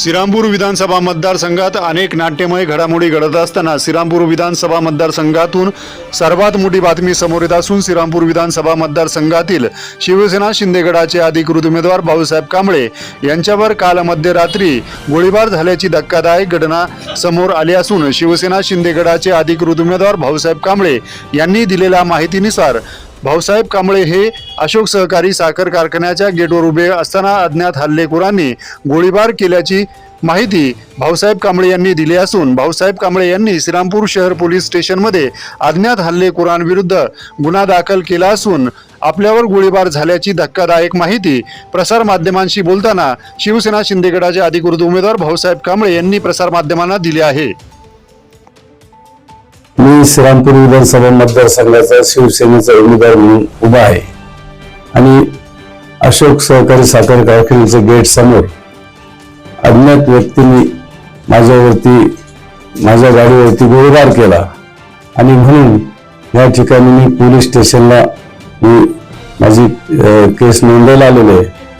श्रीरामपूर विधानसभा मतदारसंघात अनेक नाट्यमय घडामोडी घडत असताना श्रीरामपूर विधानसभा मतदारसंघातून सर्वात मोठी बातमी समोर येत असून श्रीरामपूर विधानसभा मतदारसंघातील शिवसेना शिंदेगडाचे अधिकृत उमेदवार भाऊसाहेब कांबळे यांच्यावर काल मध्यरात्री गोळीबार झाल्याची धक्कादायक घटना समोर आली असून शिवसेना शिंदेगडाचे अधिकृत उमेदवार भाऊसाहेब कांबळे यांनी दिलेल्या माहितीनुसार भाऊसाहेब कांबळे हे अशोक सहकारी साखर कारखान्याच्या गेटवर उभे असताना अज्ञात हल्लेखोरांनी गोळीबार केल्याची माहिती भाऊसाहेब कांबळे यांनी दिली असून भाऊसाहेब कांबळे यांनी श्रीरामपूर शहर पोलीस स्टेशनमध्ये अज्ञात हल्लेखोरांविरुद्ध गुन्हा दाखल केला असून आपल्यावर गोळीबार झाल्याची धक्कादायक माहिती प्रसारमाध्यमांशी बोलताना शिवसेना शिंदेगडाचे अधिकृत उमेदवार भाऊसाहेब कांबळे यांनी प्रसारमाध्यमांना दिले आहे. मी श्रीरामपूर विधानसभा मतदारसंघाचा शिवसेनेचा उमेदवार म्हणून उभा आहे. आणि अशोक सहकारी साखर कारखान्याच्या गेट समोर अज्ञात व्यक्तींनी माझ्यावरती माझ्या गाडीवरती गोळीबार केला. आणि म्हणून या ठिकाणी मी पोलीस स्टेशनला मी माझी केस नोंदवायला आलेलो आहे.